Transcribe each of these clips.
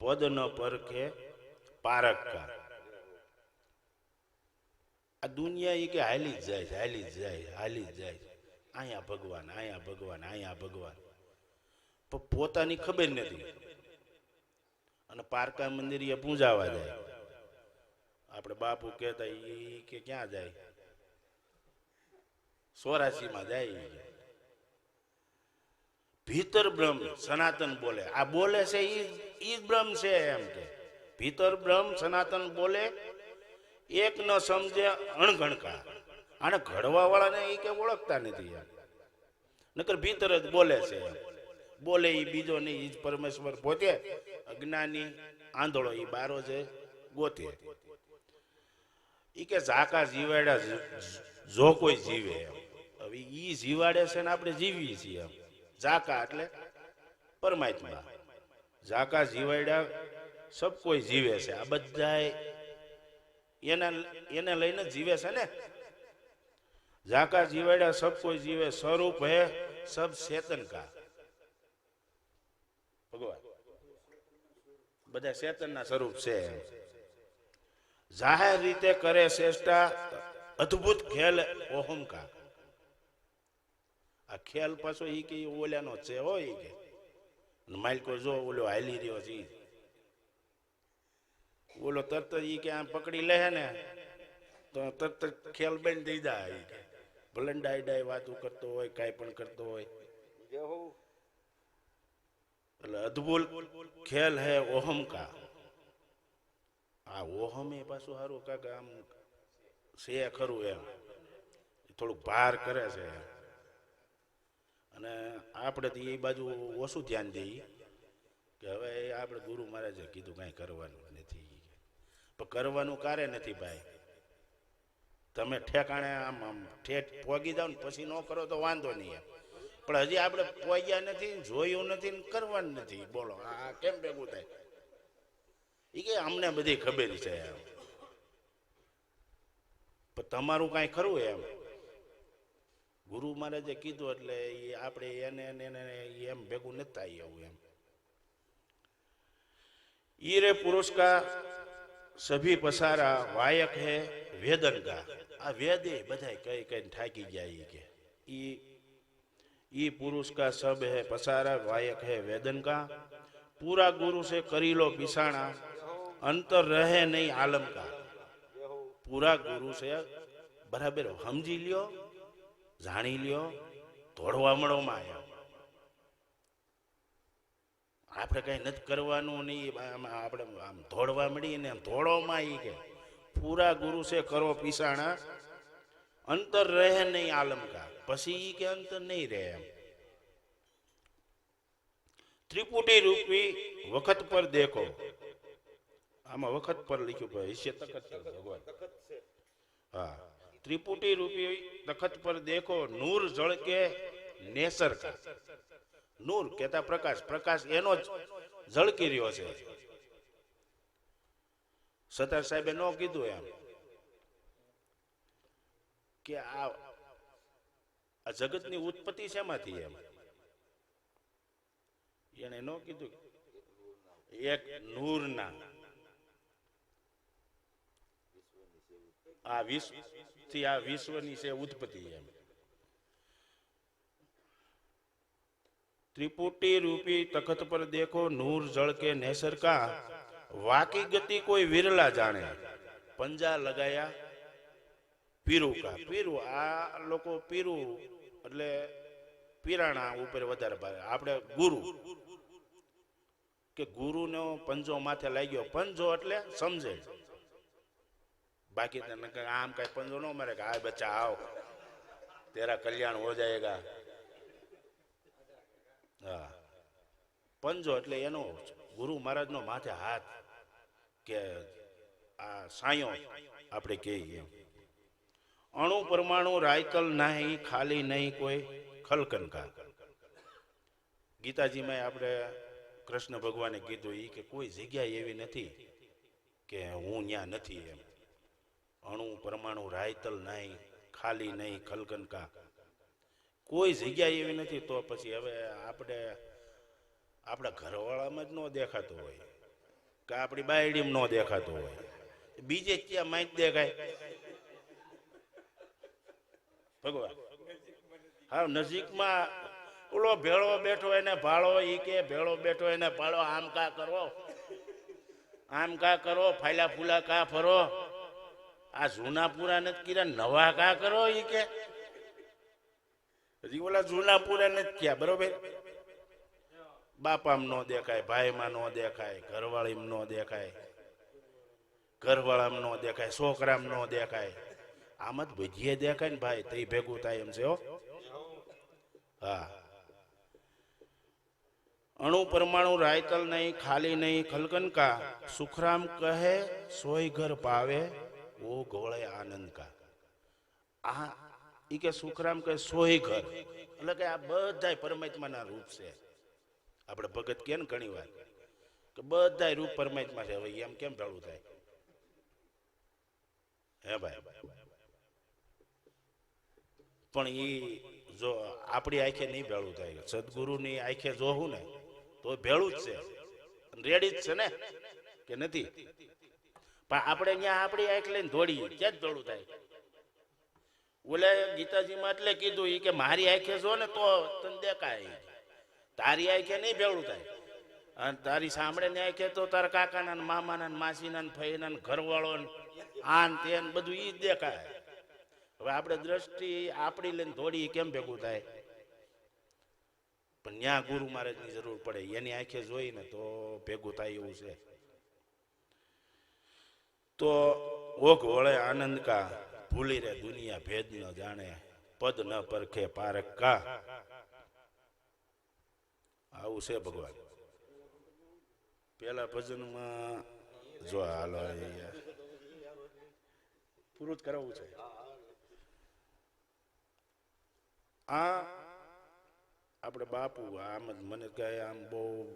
પદ ન પરખે પારક કા આ દુનિયા એ કે હાલી જ જાય, હાલી જ જાય, હાલી જ જાય. અહીંયા ભગવાન અહીંયા ભગવાન અહીંયા ભગવાન. પણ પોતાની ખબર નથી. અને પારકા મંદિર એ પૂજાવા જાય. આપણે બાપુ કહેતા એ કે ક્યાં જાય? સોરાસીમાં જાય ભીતર બ્રહ્મ, સનાતન બોલે. આ બોલે છે ઈ ઈ બ્રહ્મ છે એમ કે. ભીતર બ્રહ્મ સનાતન બોલે, એક ન સમજે અણઘણકા આને ઘડવા વાળાને એ કે ઓળખતા નથી યાર નકર ભીતર જ બોલે છે. બોલે એ બીજો નહીં, ઈ પરમેશ્વર પોતે. અજ્ઞાની આંધળો એ બારો છે, ગોતે. એ કે ઝાકા જીવાડ્યા જ- કોઈ જીવે એમ. હવે ઈ જીવાડે છે ને આપણે જીવીએ છીએ એમ. ઝાકા એટલે પરમાત્મા. ઝાકા જીવાડ્યા સબ કોઈ જીવે છે. આ બધા એના એને લઈને જીવે છે ને. ઝાકા જીવાડ્યા સબ કોઈ જીવે. સ્વરૂપ હે સબ ચેતન કા ભગવાન. બધા ચેતનના સ્વરૂપ છે જાહેર રીતે કરે શ્રેષ્ઠા અદ્ભુત ખેલ ઓહંકાર. આ ખેલ પાછો એ કે ઓલ્યાનો છે હોય કે. અને માલિકો જો ઓલો હાલી રહ્યો છે ઓલો તરત જ કે આમ પકડી લે ને તો તરત ખેલ બેન દઈ કે. ભલે ડાય ડાય વાતો કરતો હોય કાંઈ પણ કરતો હોય. એટલે અદભુત ખેલ હે ઓહમ કા. આ ઓહમ એ પાછું સારું કાકા આમ છે ખરું એમ. થોડુંક ભાર કરે છે અને આપણે તો એ બાજુ ઓછું ધ્યાન દઈએ કે હવે આપણે ગુરુ મહારાજે કીધું કાંઈ કરવાનું નથી. પણ કરવાનું કારે નથી ભાઈ. તમે ઠેકાણે આમ આમ ઠેઠ પોગી જાઓ ને પછી ન કરો તો વાંધો નહીં પણ હજી આપણે પોગ્યા નથી જોયું નથી ને કરવાનું નથી. બોલો, આ કેમ ભેગું થાય? એ કે અમને બધી ખબર છે એમ. પણ તમારું કાંઈ ખરું એમ? ગુરુ મહારાજે કીધું એટલે એ આપણે એને એને એમ ભેગું નથી એવું એમ. ઈ રે પુરુષ કા સભી પસારા વાયક હે વેદનગા. આ વેદે બધાય કઈ કઈ થાકી ઈ કે. ઈ ઈ પુરુષ કા સબ હે પસારા વાયક હે વેદનગા. પૂરા ગુરુ સે કરી લો બિસાણા અંતર રહે નહીં આલમ કા પૂરા ગુરુ છે બરાબર સમજી લ્યો. જાણી લ્યો, ધોળવા મળોમાં આવ્યા. આપણે કઈ નથી કરવાનું નહીં આપણે આમ ધોળવા મળીએ ને આમ ધોળોમાં ઈ કે, પૂરા ગુરુ છે, કરો પીસાણા. અંતર રહે નહીં આલમ પછી એ કે અંતર નહીં રહે એમ. ત્રિપુટી રૂપી વખત પર દેખો. આમાં વખત પર લખ્યું હિસ્સે તખત ભગવાન. હા. ત્રિપુટી રૂપી તખત પર દેખો, નૂર નેસર કા નૂર કેતા પ્રકાશ પ્રકાશ એનો જ ઝળકી રહ્યો છે. સતાર સાહેબે ન કીધું એમ કે આ આ જગતની ઉત્પત્તિ શેમાંથી એમ? એને ન કીધું. એક નૂરના. આ વિશ્વથી આ વિશ્વની છે ઉત્પત્તિ એમ. ત્રિપુટી રૂપી તખત પર દેખો નૂર જળ કે નેસરકા વાકી ગતિ કોઈ વિરલા જાણે. પંજા લગાયા, પીરુ કા? પીરુ, આ લોકો પીરુ એટલે પીરાણા ઉપર વધારે ભારે. આપણે ગુરુ. કે ગુરુનો પંજો માથે લાગ્યો. પંજો એટલે સમજે બાકી કઈ આમ કઈ પંજો ન મારે કે આ બચ્ચા, આવ. તેરા કલ્યાણ હો જાયેગા હા. પંજો એટલે એનો ગુરુ મહારાજનો માથે હાથ કે આ સાયો આપણે કહીએ. અણુ પરમાણુ રાયકલ નહીં, ખાલી નહીં કોઈ ખલકનકા ગીતાજીમાં આપણે કૃષ્ણ ભગવાને કીધું એ કે કોઈ જગ્યા એવી નથી કે હું ત્યાં નથી એમ. અણુ પરમાણુ રાયતલ નહીં, ખાલી નહીં, ખલકનકા. કોઈ જગ્યા એવી નથી, તો પછી હવે આપણે, આપણા ઘરવાળામાં જ ન દેખાતું હોય, કે આપણી બાયડીમાં ન દેખાતો હોય. બીજે ક્યાં માહિત દેખાય? ભગવાન. હા, નજીકમાં ઓલો ભેળો બેઠો એને ભાળો, ઈ કે ભેળો બેઠો એને ભાળો, આમ કા કરો? આમ કા કરો? ફાયલા ફૂલા કા ફરો? આ જૂના પૂરા નથી કીધા નવા કા કરો એ કે? હજી ઓલા જૂના પૂરા નથી થયા, બરોબર? બાપામ નો દેખાય ભાઈમાં નો દેખાય ઘરવાળીમાં નો દેખાય ઘરવાળામાં નો દેખાય છોકરામાં નો દેખાય. આમ જ ભજીએ દેખાય ને ભાઈ, તઈ ભેગું થાય એમ છે હો. હા. અણુ પરમાણુ રાયતલ નહીં, ખાલી નહીં, ખલકનકા, સુખરામ કહે, સોય ઘર પાવે. ઓ ગોળે આનંદ કા. આ ઈ કે સુખરામ કહે સોય ઘર. એટલે કે આ બધાય પરમાત્માના રૂપ છે. આપણે ભગત કે ને ઘણી વાર કે બધાય રૂપ પરમાત્મા છે. હવે એમ કેમ ભેળું થાય? હે ભાઈ. પણ એ જો આપણી આંખે નહીં ભેળું થાય. સદગુરુની આંખે જોવું ને, તો ભેળું જ છે. રેડી જ છે ને? કે નથી? પણ આપણે ત્યાં આપણી આંખ લઈને દોડીએ, ક્યાં જ ભેળું થાય? ઓલે ગીતાજીમાં એટલે કીધું એ કે મારી આંખે જો ને તો તને દેખાય તારી આંખે નહીં ભેળું થાય. અને તારી સાંભળે ને આંખે તો તારા કાકાના મામાના માસીના ફઈના ઘરવાળો આન તેન બધું ઈ જ દેખાય. હવે આપણે દ્રષ્ટિ આપણી લઈને દોડી કેમ ભેગું થાય? પણ ન્યા ગુરુ મહારાજની જરૂર પડે. એની આંખે જોઈને તો ભેગું થાય એવું છે. તો ઓક વળે આનંદ કા? ભૂલી રે દુનિયા ભેદ ન જાણે. પદ ન પરખે પારક કા? આવું છે ભગવાન. પેલા ભજનમાં જો હાલો પૂરું કરાવવું છે. આ આપણે બાપુ, આમ જ મને કહે, આમ બહુ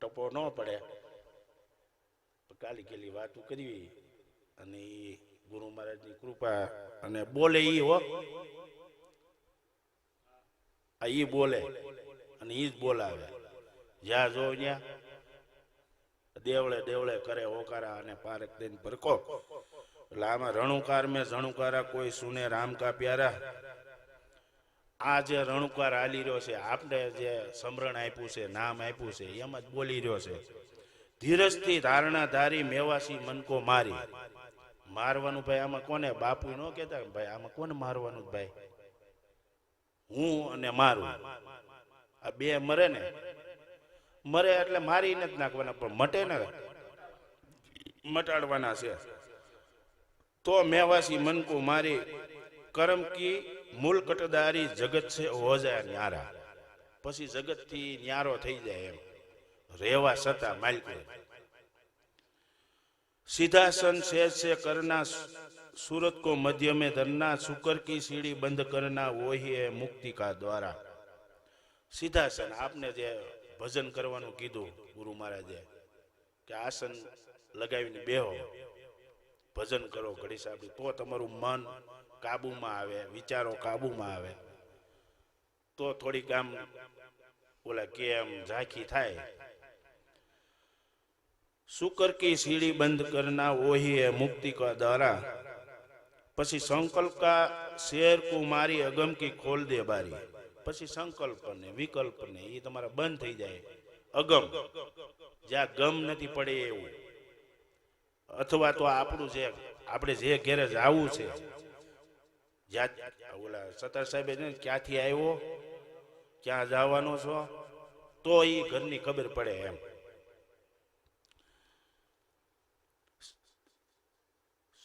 ટપો ન પડે. કાલી કેલી વાતો કરવી અને એ ગુરુ મહારાજની કૃપા અને બોલે એ હો. આ એ બોલે અને એ જ બોલાવે. જ્યાં જો ત્યાં દેવળે દેવળે કરે ઓકારા અને પારક દઈને પરકો એટલે આમાં રણુકાર મેં ઝણુકારા કોઈ સુને રામ કા પ્યારા. આ જે રણુકાર હાલી રહ્યો છે આપણે જે સમરણ આપ્યું છે, નામ આપ્યું છે, એમ જ બોલી રહ્યો છે. ધીરજથી ધારણા ધારી મેવાસી મનકો મારી. મારવાનું ભાઈ, આમાં કોને બાપુ ન કહેતા? ભાઈ, આમાં કોને મારવાનું ભાઈ? હું અને મારું. આ બે મરે ને. મરે એટલે મારી નથી નાખવાના, પણ મટે ને. મટાડવાના છે. તો મેવાસી મનકો મારી, કરમ કી મૂલ કટદારી જગત છે હો જાય ન્યારા પછી જગતથી ન્યારો થઈ જાય એમ. રહેવા છતાં માલિક. સીધાસન શેષ છે કરના સુરત કો મધ્યમે ધરના સુકર કી સીડી બંધ કરના ઓહી એ મુક્તિકા દ્વારા. સીધાસન આપને જે ભજન કરવાનું કીધું ગુરુ મહારાજે કે આસન લગાવીને બેહો. ભજન કરો ઘડી સાહેબ. તો તમારું મન કાબુમાં આવે, વિચારો કાબુમાં આવે. તો થોડીક આમ ઓલા કેમ ઝાંખી થાય. શુકર કી સીડી બંધ કરના વોહી હે મુક્તિ કા દારા. પછી સંકલ્પ કા શેર કુ મારી અગમ કી ખોલ દે બારી. પછી સંકલ્પ ને વિકલ્પ ને એ તમારા બંધ થઈ જાય. અગમ. જ્યાં ગમ નથી પડે એવું. અથવા તો આપણું જે, આપણે જે ઘેરે જવું છે. જ્યાં ઓલા સતર સાહેબે છે ક્યાંથી આવ્યો? ક્યાં જવાનો છો? તો એ ઘરની ખબર પડે એમ.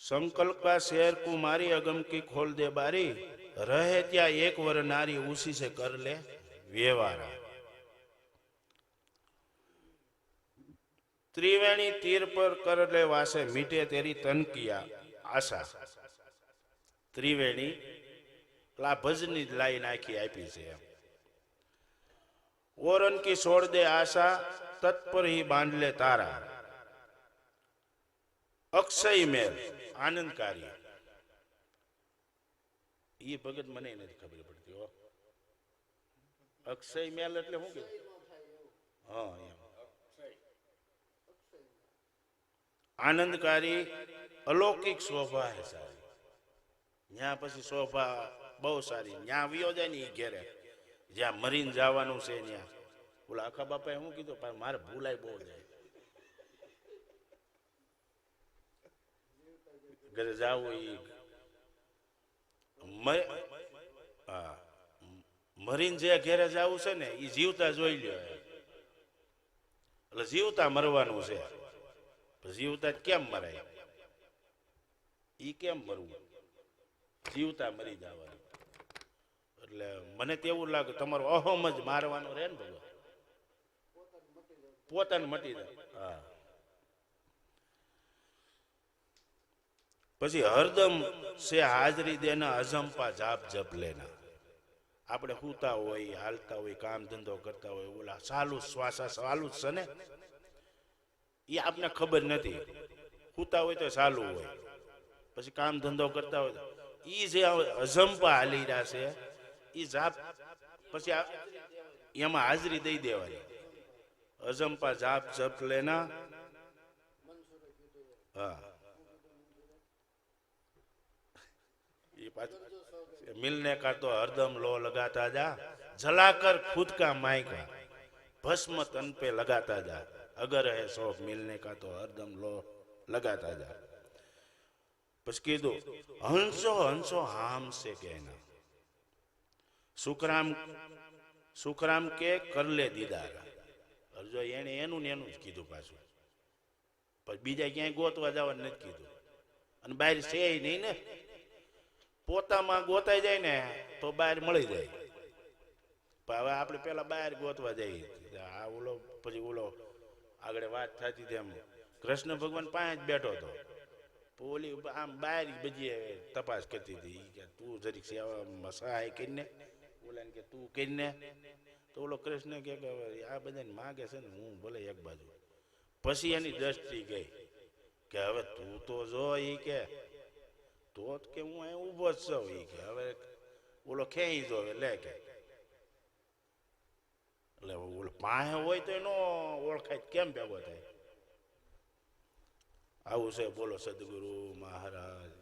સંકલ્પા શેર કુ મારી અગમ ખોલ દે બારી. રહે ત્યાં એક વર નારી ઉસી સે કર લે વ્યવહારા. ત્રિવેણી તીર પર કર લે વાસે મીટે તેરી તનકિયા આશા. ત્રિવેણી લા ભજની લાઈ નાખી આપી છે એમ. ઓરન કી છોડ દે આશા, તત્પર હી બાંધલે તારા. અક્ષય મેલ, આનંદકારી. એ ભગત મને નથી ખબર પડતી, હો. અક્ષય મેલ એટલે શું કે હા આનંદકારી અલૌકિક શોભા હે સારી. ત્યાં પછી શોભા બહુ સારી. ત્યાં વિયો જાય ને એ ઘેરે. જ્યાં મરીને જવાનું છે ત્યાં બોલા આખા બાપાએ શું કીધું? પણ મારે ભૂલાય બહુ જાય. ઘરે જાવું એ હા મરીને જે ઘેરે જવું છે ને એ જીવતા જોઈ લ્યો એટલે જીવતા મરવાનું છે. જીવતા કેમ મરાય? ઈ કેમ મરવું? જીવતા મરી જવાનું. એટલે મને તો એવું લાગે, તમારું અહમ જ મારવાનું રહે ને ભગવાન. પોતાને મટી જાય. હા. પછી હરદમ સે હાજરી દેના અજંપા જાપ જપ લેના. આપણે હુતા હોય, હાલતા હોય, કામ ધંધો કરતા હોય, ઓલા સાલું શ્વાસા, સાલું છે ને? એ આપને ખબર નથી. હુતા હોય તો સાલું હોય. પછી કામ ધંધો કરતા હોય એ જે અજંપા હાલી રહ્યા છે એ જાપ પછી એમાં હાજરી દઈ દેવાની. અજંપા જાપ જપ લેના. હા. મિલને કા તો હરદમ લો લગાતા જા. જલાકર ખુદ કા માયકા ભસ્મ તન પે લગાતા જા. અગર હે સોફ મિલને કા તો હરદમ લો લગાતા જા. પછી કીધું, હંસો હંસો હામ સે કહેના. સુખરામ સુખરામ કે કરલે દીદાર. જો એને એનું ને એનું જ કીધું પાછું. પછી બીજા ક્યાંય ગોતવા જવાનું નથી કીધું. અને બહાર છે નહીં ને. પોતામાં ગોતાઈ જાય ને, તો બહાર મળી જાય. હવે આપણે પેલા બહાર ગોતવા જઈએ. આ ઓલો, પછી ઓલો, આગળ વાત થતી હતી એમ. કૃષ્ણ ભગવાન પાંચ બેઠો હતો. ઓલી આમ બહાર બધી તપાસ કરતી હતી. કે તું જરીક સેવા સહાય કરીને, ઓલાને કે તું કરીને. તો ઓલો કૃષ્ણ કે આ બધાને માગે છે ને, હું ભલે એક બાજુ. પછી એની દ્રષ્ટિ ગઈ કે હવે તું તો જો એ કે તો કે હું અહીં ઊભો જ છું એ કે હવે ઓલો ખેંચી જો લે કે એટલે ઓલો પાસે હોય તો એનો ઓળખાય કેમ ભેગો થાય આવું છે બોલો સદગુરુ મહારાજ